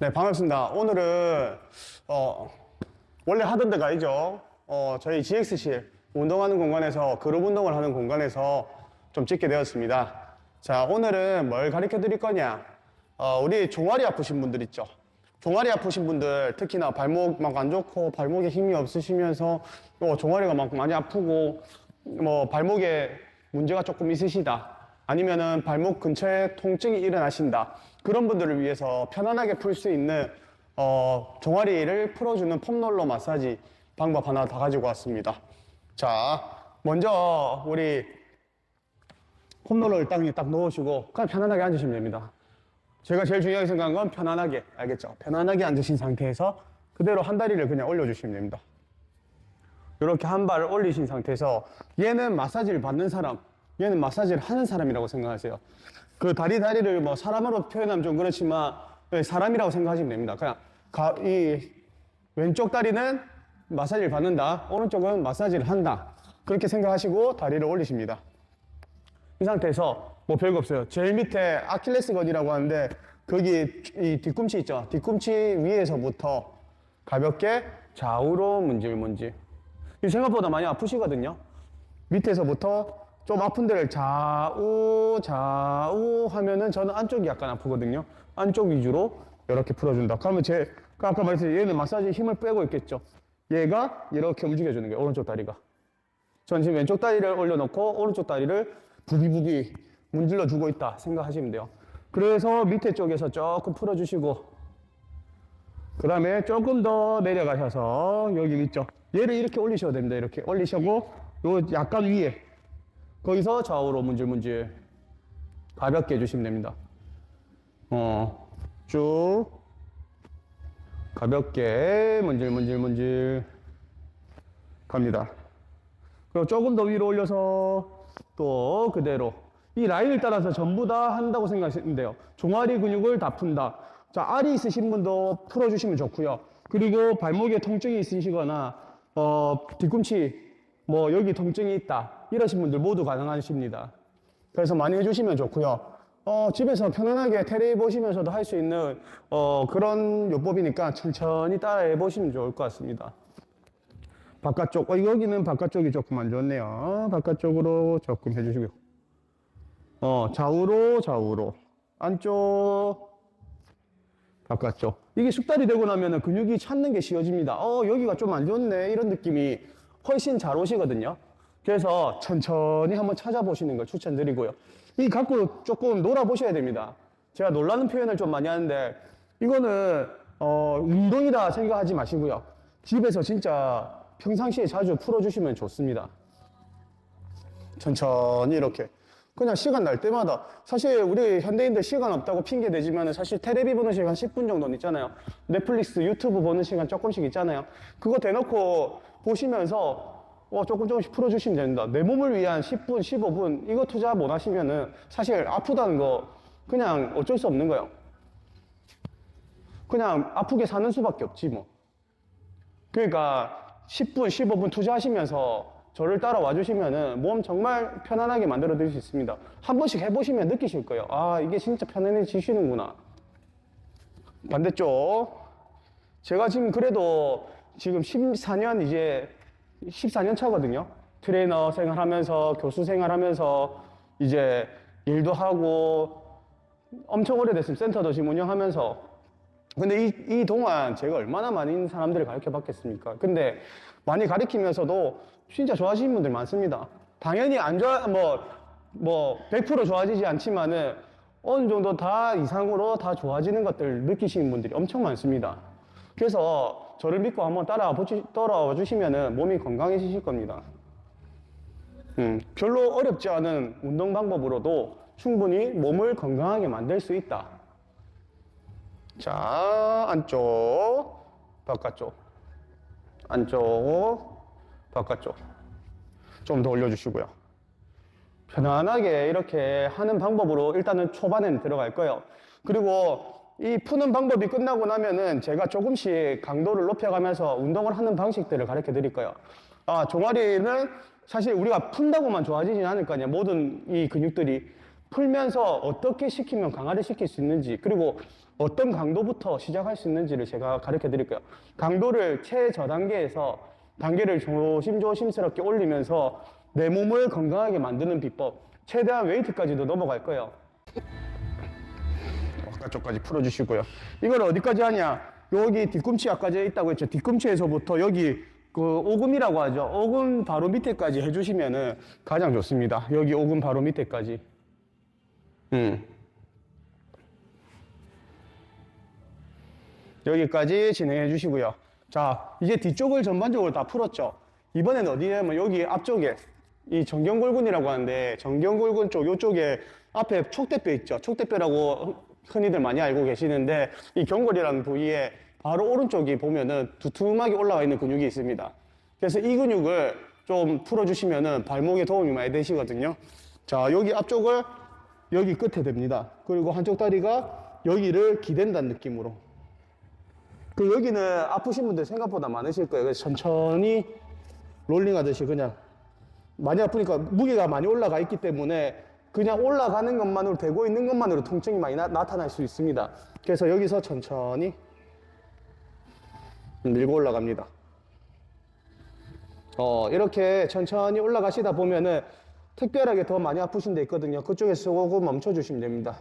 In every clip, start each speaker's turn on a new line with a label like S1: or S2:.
S1: 네, 반갑습니다. 오늘은, 어, 원래 하던 데가 아니죠. 어, 저희 GX실 운동하는 공간에서 그룹 운동을 하는 공간에서 좀 찍게 되었습니다. 자, 오늘은 뭘 가르쳐 드릴 거냐. 어, 우리 종아리 아프신 분들 있죠. 종아리 아프신 분들, 특히나 발목 막 안 좋고 발목에 힘이 없으시면서 또 종아리가 막 많이 아프고 뭐 발목에 문제가 조금 있으시다. 아니면은 발목 근처에 통증이 일어나신다. 그런 분들을 위해서 편안하게 풀 수 있는 어, 종아리를 풀어주는 폼롤러 마사지 방법 하나 다 가지고 왔습니다. 자, 먼저 우리 폼롤러를 땅에 딱 넣으시고 그냥 편안하게 앉으시면 됩니다. 제가 제일 중요하게 생각한 건 편안하게, 알겠죠? 편안하게 앉으신 상태에서 그대로 한 다리를 그냥 올려주시면 됩니다. 이렇게 한 발을 올리신 상태에서 얘는 마사지를 받는 사람, 얘는 마사지를 하는 사람이라고 생각하세요. 그 다리 다리를 뭐 사람으로 표현하면 좀 그렇지만 네, 사람이라고 생각하시면 됩니다. 그냥 가, 이 왼쪽 다리는 마사지를 받는다, 오른쪽은 마사지를 한다. 그렇게 생각하시고 다리를 올리십니다. 이 상태에서 뭐 별거 없어요. 제일 밑에 아킬레스건이라고 하는데 거기 이 뒤꿈치 있죠. 뒤꿈치 위에서부터 가볍게 좌우로 문질문질. 이 생각보다 많이 아프시거든요. 밑에서부터 좀 아픈 데를 좌우 좌우 하면은 저는 안쪽이 약간 아프거든요. 안쪽 위주로 이렇게 풀어준다. 그러면 제그 아까 말했듯이 얘는 마사지 힘을 빼고 있겠죠. 얘가 이렇게 움직여주는 거예요. 오른쪽 다리가. 전 지금 왼쪽 다리를 올려놓고 오른쪽 다리를 부비부비 문질러 주고 있다 생각하시면 돼요. 그래서 밑에 쪽에서 조금 풀어주시고 그 다음에 조금 더 내려가셔서 여기 있죠. 얘를 이렇게 올리셔도 됩니다. 이렇게 올리시고 요 약간 위에 거기서 좌우로 문질문질 가볍게 해주시면 됩니다. 어, 쭉 가볍게 문질문질문질 갑니다. 그리고 조금 더 위로 올려서 또 그대로 이 라인을 따라서 전부 다 한다고 생각하시면 돼요. 종아리 근육을 다 푼다. 자, 알이 있으신 분도 풀어주시면 좋고요. 그리고 발목에 통증이 있으시거나 어, 뒤꿈치 뭐 여기 통증이 있다 이러신 분들 모두 가능하십니다. 그래서 많이 해주시면 좋고요. 어, 집에서 편안하게 테레비 보시면서도 할 수 있는 어, 그런 요법이니까 천천히 따라해 보시면 좋을 것 같습니다. 바깥쪽, 어, 여기는 바깥쪽이 조금 안 좋네요. 바깥쪽으로 조금 해주시고요. 어, 좌우로, 좌우로. 안쪽, 바깥쪽. 이게 숙달이 되고 나면은 근육이 찾는 게 쉬워집니다. 어, 여기가 좀 안 좋네. 이런 느낌이 훨씬 잘 오시거든요. 그래서 천천히 한번 찾아보시는 걸 추천드리고요. 이 갖고 조금 놀아보셔야 됩니다. 제가 놀라는 표현을 좀 많이 하는데, 이거는, 어, 운동이다 생각하지 마시고요. 집에서 진짜 평상시에 자주 풀어주시면 좋습니다. 천천히 이렇게. 그냥 시간 날 때마다. 사실 우리 현대인들 시간 없다고 핑계 대지만 사실 테레비 보는 시간 10분 정도는 있잖아요. 넷플릭스, 유튜브 보는 시간 조금씩 있잖아요. 그거 대놓고 보시면서 어, 조금 조금씩 풀어주시면 됩니다. 내 몸을 위한 10분, 15분, 이거 투자 못 하시면은 사실 아프다는 거 그냥 어쩔 수 없는 거예요. 그냥 아프게 사는 수밖에 없지 뭐. 그러니까 10분, 15분 투자하시면서 저를 따라와 주시면은 몸 정말 편안하게 만들어 드릴 수 있습니다. 한 번씩 해보시면 느끼실 거예요. 아, 이게 진짜 편안해지시는구나. 반대쪽. 제가 지금 그래도 지금 14년 이제 14년 차거든요. 트레이너 생활하면서 교수 생활하면서 이제 일도 하고 엄청 오래됐으면 센터도 지금 운영하면서 근데 이, 이 동안 제가 얼마나 많은 사람들을 가르쳐 봤겠습니까? 근데 많이 가르치면서도 진짜 좋아하시는 분들 많습니다. 당연히 안 좋아, 뭐, 뭐, 100% 좋아지지 않지만은 어느 정도 다 이상으로 다 좋아지는 것들 느끼시는 분들이 엄청 많습니다. 그래서 저를 믿고 한번 따라와, 주시면은 몸이 건강해지실 겁니다. 음, 별로 어렵지 않은 운동 방법으로도 충분히 몸을 건강하게 만들 수 있다. 자, 안쪽, 바깥쪽, 안쪽, 바깥쪽. 좀 더 올려주시고요. 편안하게 이렇게 하는 방법으로 일단은 초반에는 들어갈 거예요. 그리고 이 푸는 방법이 끝나고 나면은 제가 조금씩 강도를 높여가면서 운동을 하는 방식들을 가르쳐 드릴 거예요. 아, 종아리는 사실 우리가 푼다고만 좋아지진 않을 거 아니야. 모든 이 근육들이 풀면서 어떻게 시키면 강화를 시킬 수 있는지, 그리고 어떤 강도부터 시작할 수 있는지를 제가 가르쳐 드릴게요. 강도를 최저 단계에서 단계를 조심조심스럽게 올리면서 내 몸을 건강하게 만드는 비법, 최대한 웨이트까지도 넘어갈 거예요. 바깥쪽까지 풀어주시고요. 이걸 어디까지 하냐? 여기 뒤꿈치 아까 전에 있다고 했죠. 뒤꿈치에서부터 여기 그 오금이라고 하죠. 오금 바로 밑에까지 해주시면은 가장 좋습니다. 여기 오금 바로 밑에까지. 음. 여기까지 진행해 주시고요. 자, 이제 뒤쪽을 전반적으로 다 풀었죠. 이번에는 어디냐면 여기 앞쪽에 이 정경골근이라고 하는데 정경골근 쪽 요쪽에 앞에 촉대뼈 있죠. 촉대뼈라고 흔히들 많이 알고 계시는데 이 경골이라는 부위에 바로 오른쪽이 보면은 두툼하게 올라와 있는 근육이 있습니다. 그래서 이 근육을 좀 풀어주시면은 발목에 도움이 많이 되시거든요. 자, 여기 앞쪽을 여기 끝에 됩니다. 그리고 한쪽 다리가 여기를 기댄다는 느낌으로 그 여기는 아프신 분들 생각보다 많으실 거예요. 그래서 천천히 롤링 하듯이 그냥 많이 아프니까 무게가 많이 올라가 있기 때문에 그냥 올라가는 것만으로 되고 있는 것만으로 통증이 많이 나, 타날수 있습니다. 그래서 여기서 천천히 밀고 올라갑니다. 어, 이렇게 천천히 올라가시다 보면은 특별하게 더 많이 아프신 데 있거든요. 그쪽에서 조금 멈춰주시면 됩니다.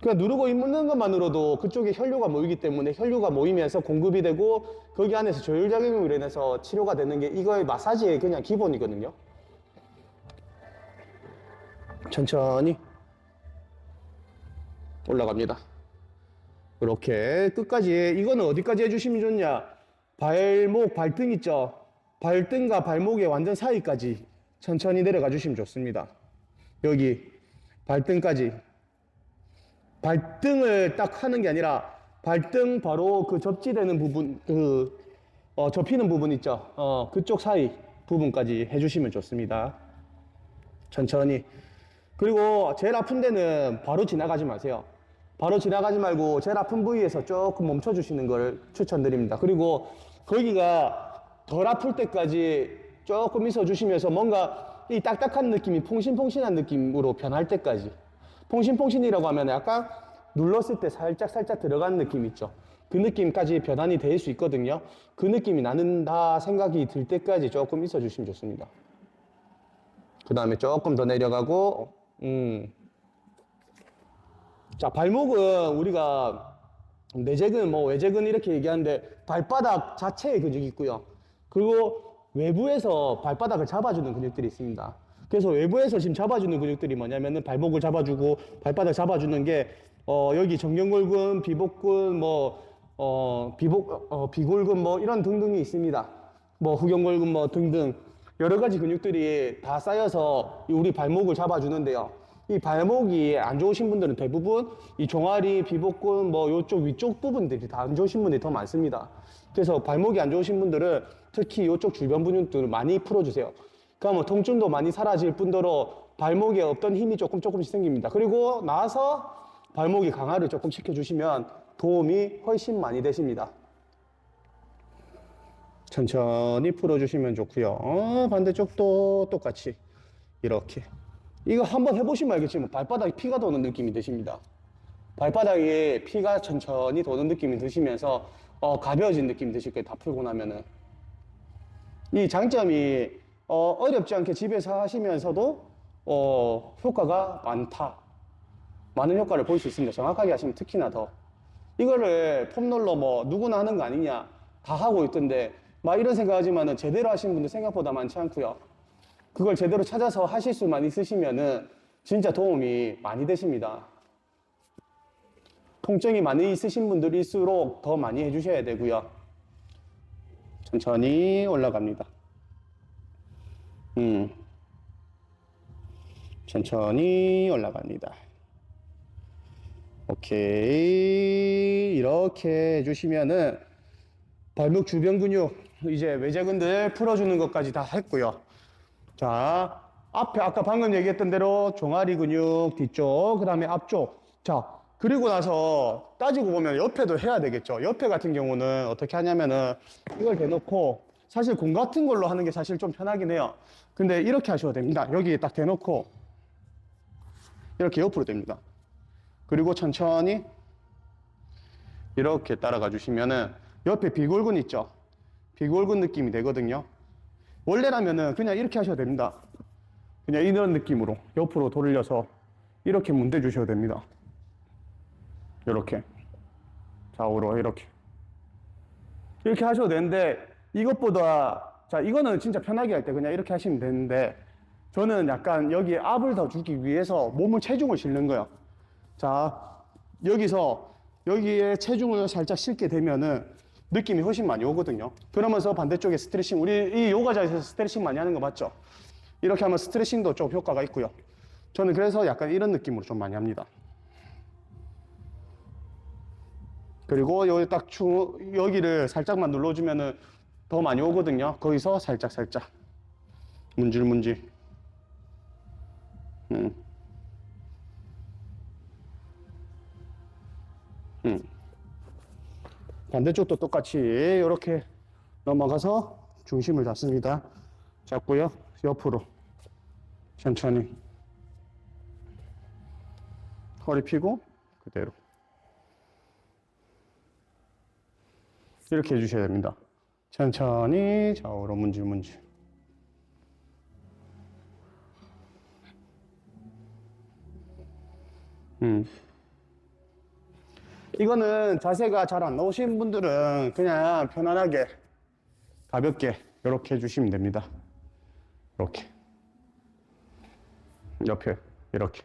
S1: 그냥 누르고 있는 것만으로도 그쪽에 혈류가 모이기 때문에 혈류가 모이면서 공급이 되고 거기 안에서 조율작용으로 인해서 치료가 되는 게 이거의 마사지의 그냥 기본이거든요. 천천히 올라갑니다. 이렇게 끝까지 이거는 어디까지 해주시면 좋냐? 발목, 발등 있죠? 발등과 발목의 완전 사이까지 천천히 내려가 주시면 좋습니다. 여기 발등까지 발등을 딱 하는 게 아니라 발등 바로 그 접지되는 부분 그 어, 접히는 부분 있죠 어, 그쪽 사이 부분까지 해주시면 좋습니다 천천히 그리고 제일 아픈 데는 바로 지나가지 마세요 바로 지나가지 말고 제일 아픈 부위에서 조금 멈춰 주시는 걸 추천드립니다 그리고 거기가 덜 아플 때까지 조금 있어 주시면서 뭔가 이 딱딱한 느낌이 퐁신퐁신한 느낌으로 변할 때까지 퐁신퐁신이라고 하면 약간 눌렀을 때 살짝 살짝 들어가는 느낌 있죠. 그 느낌까지 변환이 될 수 있거든요. 그 느낌이 나는다 생각이 들 때까지 조금 있어 주시면 좋습니다. 그 다음에 조금 더 내려가고, 음. 자, 발목은 우리가 내재근, 뭐 외재근 이렇게 얘기하는데 발바닥 자체의 근육이 있고요. 그리고 외부에서 발바닥을 잡아주는 근육들이 있습니다. 그래서 외부에서 지금 잡아주는 근육들이 뭐냐면은 발목을 잡아주고 발바닥 잡아주는 게 어, 여기 정경골근, 비복근, 뭐 어, 비복 어, 비골근 뭐 이런 등등이 있습니다. 뭐 후경골근 뭐 등등 여러 가지 근육들이 다 쌓여서 이 우리 발목을 잡아주는데요. 이 발목이 안 좋으신 분들은 대부분 이 종아리, 비복근, 뭐 요쪽 위쪽 부분들이 다 안 좋으신 분들이 더 많습니다. 그래서 발목이 안 좋으신 분들은 특히 요쪽 주변 근육들을 많이 풀어주세요. 그러면 통증도 많이 사라질 뿐더러 발목에 없던 힘이 조금 조금씩 생깁니다. 그리고 나서 발목이 강화를 조금 시켜주시면 도움이 훨씬 많이 되십니다. 천천히 풀어주시면 좋고요. 어, 반대쪽도 똑같이 이렇게. 이거 한번 해보시면 알겠지만 발바닥에 피가 도는 느낌이 드십니다. 발바닥에 피가 천천히 도는 느낌이 드시면서 어, 가벼워진 느낌이 드실 거예요. 다 풀고 나면은. 이 장점이 어, 어렵지 않게 집에서 하시면서도 어, 효과가 많다. 많은 효과를 볼 수 있습니다. 정확하게 하시면 특히나 더. 이거를 폼롤러 뭐 누구나 하는 거 아니냐. 다 하고 있던데 막 이런 생각하지만은 제대로 하시는 분들 생각보다 많지 않고요. 그걸 제대로 찾아서 하실 수만 있으시면은 진짜 도움이 많이 되십니다. 통증이 많이 있으신 분들일수록 더 많이 해주셔야 되고요. 천천히 올라갑니다. 음. 천천히 올라갑니다. 오케이. 이렇게 해주시면은 발목 주변 근육, 이제 외제근들 풀어주는 것까지 다 했고요. 자, 앞에 아까 방금 얘기했던 대로 종아리 근육 뒤쪽, 그 다음에 앞쪽. 자, 그리고 나서 따지고 보면 옆에도 해야 되겠죠. 옆에 같은 경우는 어떻게 하냐면은 이걸 대놓고 사실 공 같은 걸로 하는 게 사실 좀 편하긴 해요. 근데 이렇게 하셔도 됩니다. 여기 딱 대놓고 이렇게 옆으로 됩니다. 그리고 천천히 이렇게 따라가 주시면은 옆에 비골근 있죠? 비골근 느낌이 되거든요. 원래라면은 그냥 이렇게 하셔도 됩니다. 그냥 이런 느낌으로 옆으로 돌려서 이렇게 문대 주셔도 됩니다. 이렇게 좌우로 이렇게 이렇게 하셔도 되는데 이것보다 자 이거는 진짜 편하게 할 때 그냥 이렇게 하시면 되는데 저는 약간 여기에 압을 더 주기 위해서 몸을 체중을 실는 거예요. 자 여기서 여기에 체중을 살짝 실게 되면은 느낌이 훨씬 많이 오거든요. 그러면서 반대쪽에 스트레칭 우리 이 요가 자세에서 스트레칭 많이 하는 거 맞죠? 이렇게 하면 스트레칭도 좀 효과가 있고요. 저는 그래서 약간 이런 느낌으로 좀 많이 합니다. 그리고 여기 딱 추, 여기를 살짝만 눌러주면은 더 많이 오거든요. 거기서 살짝 살짝 문질 문질. 음. 음. 반대쪽도 똑같이 이렇게 넘어가서 중심을 잡습니다. 잡고요. 옆으로 천천히 허리 펴고 그대로 이렇게 해주셔야 됩니다. 천천히 좌우로 문질 문질. 음. 이거는 자세가 잘 안 나오시는 분들은 그냥 편안하게 가볍게 이렇게 해주시면 됩니다. 이렇게 옆에 이렇게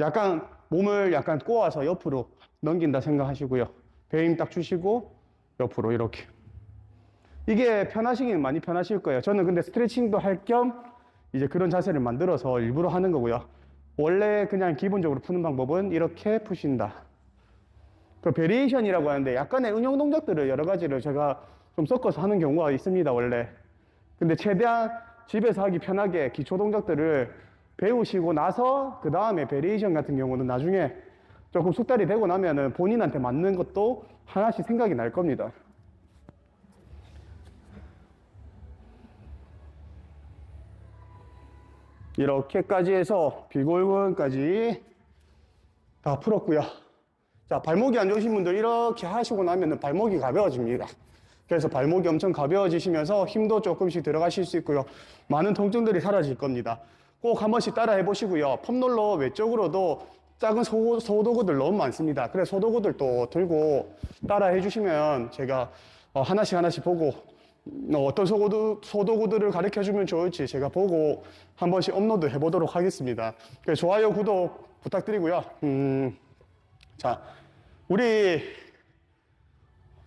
S1: 약간 몸을 약간 꼬아서 옆으로 넘긴다 생각하시고요. 배힘딱 주시고 옆으로 이렇게 이게 편하시긴 많이 편하실 거예요. 저는 근데 스트레칭도 할 겸 이제 그런 자세를 만들어서 일부러 하는 거고요. 원래 그냥 기본적으로 푸는 방법은 이렇게 푸신다. 그 베리에이션이라고 하는데 약간의 응용 동작들을 여러 가지를 제가 좀 섞어서 하는 경우가 있습니다, 원래. 근데 최대한 집에서 하기 편하게 기초 동작들을 배우시고 나서 그 다음에 베리에이션 같은 경우는 나중에 조금 숙달이 되고 나면은 본인한테 맞는 것도 하나씩 생각이 날 겁니다. 이렇게까지 해서 비골근까지 다 풀었고요. 자, 발목이 안 좋으신 분들 이렇게 하시고 나면 발목이 가벼워집니다. 그래서 발목이 엄청 가벼워지시면서 힘도 조금씩 들어가실 수 있고요. 많은 통증들이 사라질 겁니다. 꼭 한 번씩 따라 해보시고요. 폼롤러 외쪽으로도 작은 소, 소도구들 너무 많습니다. 그래서 소도구들도 들고 따라 해주시면 제가 어, 하나씩 하나씩 보고 어, 어떤 소도구, 소도구들을 가르쳐 주면 좋을지 제가 보고 한 번씩 업로드 해보도록 하겠습니다. 좋아요, 구독 부탁드리고요. 음, 자, 우리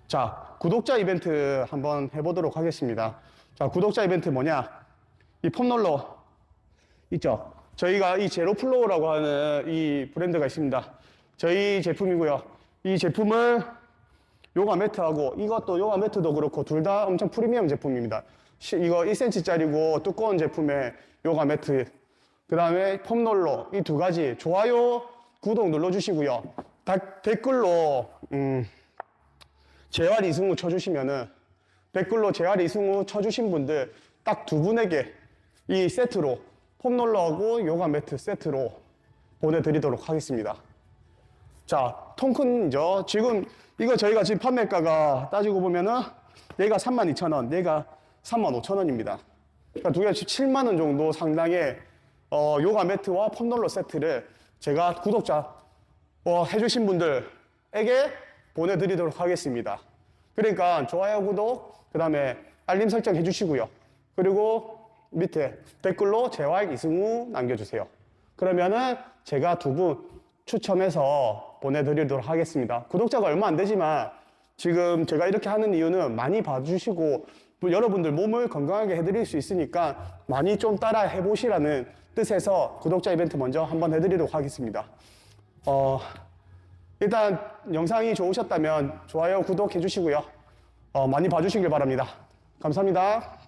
S1: 자 구독자 이벤트 한번 해보도록 하겠습니다. 자, 구독자 이벤트 뭐냐? 이 폼롤러 있죠? 저희가 이 제로플로우라고 하는 이 브랜드가 있습니다. 저희 제품이고요. 이 제품을 요가 매트하고 이것도 요가 매트도 그렇고 둘 다 엄청 프리미엄 제품입니다. 시- 이거 1cm짜리고 두꺼운 제품의 요가 매트 그 다음에 폼롤러 이 두 가지 좋아요 구독 눌러주시고요. 다- 댓글로 음, 재활 이승우 쳐주시면은 댓글로 재활 이승우 쳐주신 분들 딱 두 분에게 이 세트로 폼롤러하고 요가 매트 세트로 보내드리도록 하겠습니다. 자, 통큰이죠. 지금 이거 저희가 지금 판매가가 따지고 보면은 얘가 32,000원, 얘가 35,000원입니다. 그러니까 두 개가 7만 원 정도 상당의 어, 요가 매트와 폼롤러 세트를 제가 구독자 어, 해주신 분들에게 보내드리도록 하겠습니다. 그러니까 좋아요, 구독, 그 다음에 알림 설정 해주시고요. 그리고 밑에 댓글로 재활 이승우 남겨주세요. 그러면은 제가 두 분 추첨해서 보내드리도록 하겠습니다. 구독자가 얼마 안 되지만 지금 제가 이렇게 하는 이유는 많이 봐주시고 또 여러분들 몸을 건강하게 해드릴 수 있으니까 많이 좀 따라 해보시라는 뜻에서 구독자 이벤트 먼저 한번 해드리도록 하겠습니다. 어, 일단 영상이 좋으셨다면 좋아요, 구독해 주시고요. 어, 많이 봐주시길 바랍니다. 감사합니다.